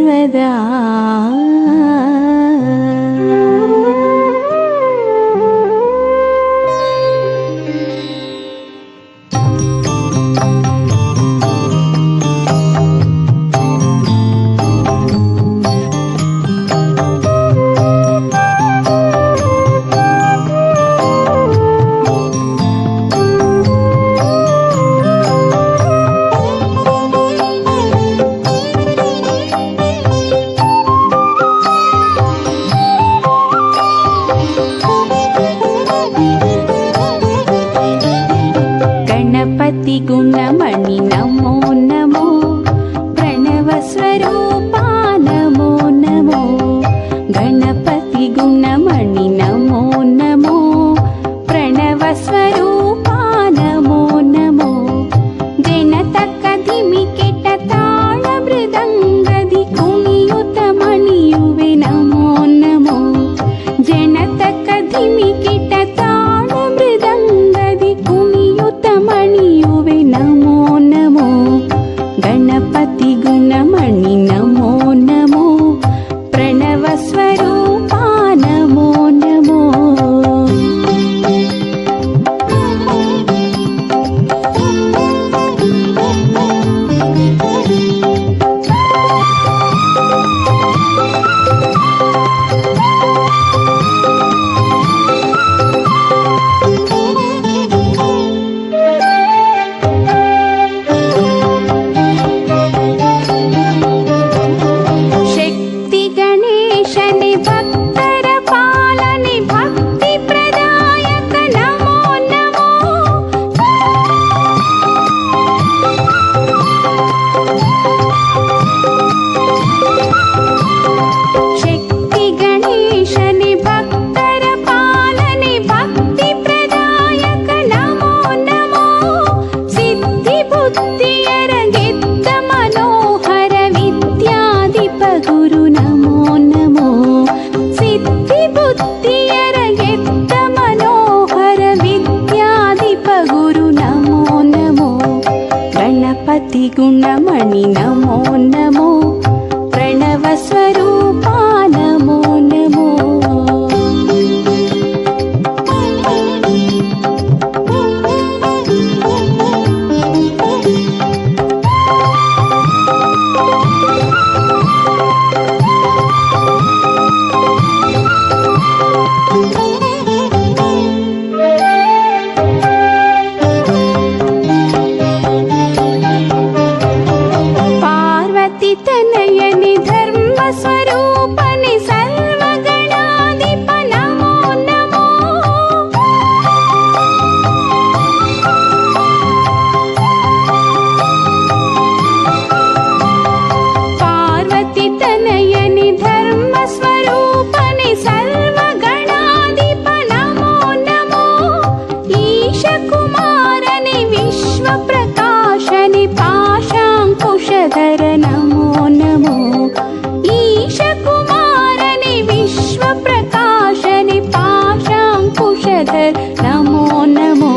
சொல்வதா মন ధరణి పాశాంకుశధర నమో. నమో ఈశకుమారని విశ్వప్రకాశని పాశాంకుశధర నమో. నమో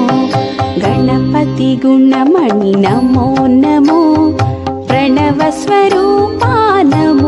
గణపతి గుణమణి నమో నమో. ప్రణవస్వరూపా నమో.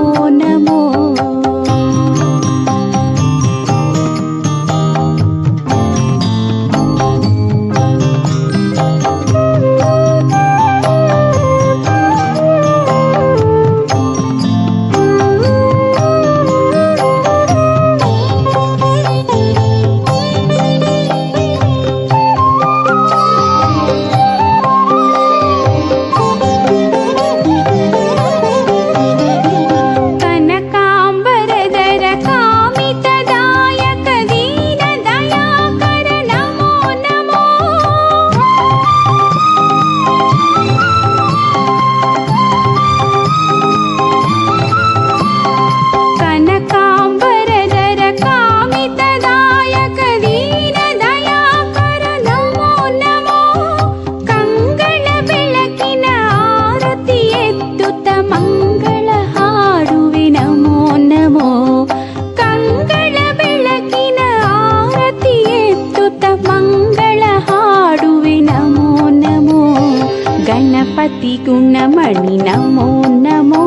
గుణమణి నమో నమో.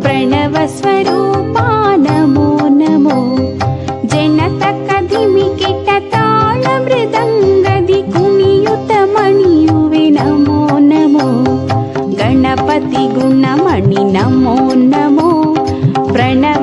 ప్రణవస్వరూపా నమో నమో. జనత కదిమి కిట తాళ మృదంగది కుణియుత మణియువే నమో నమో. గణపతి గుణమణి నమో నమో. ప్రణవ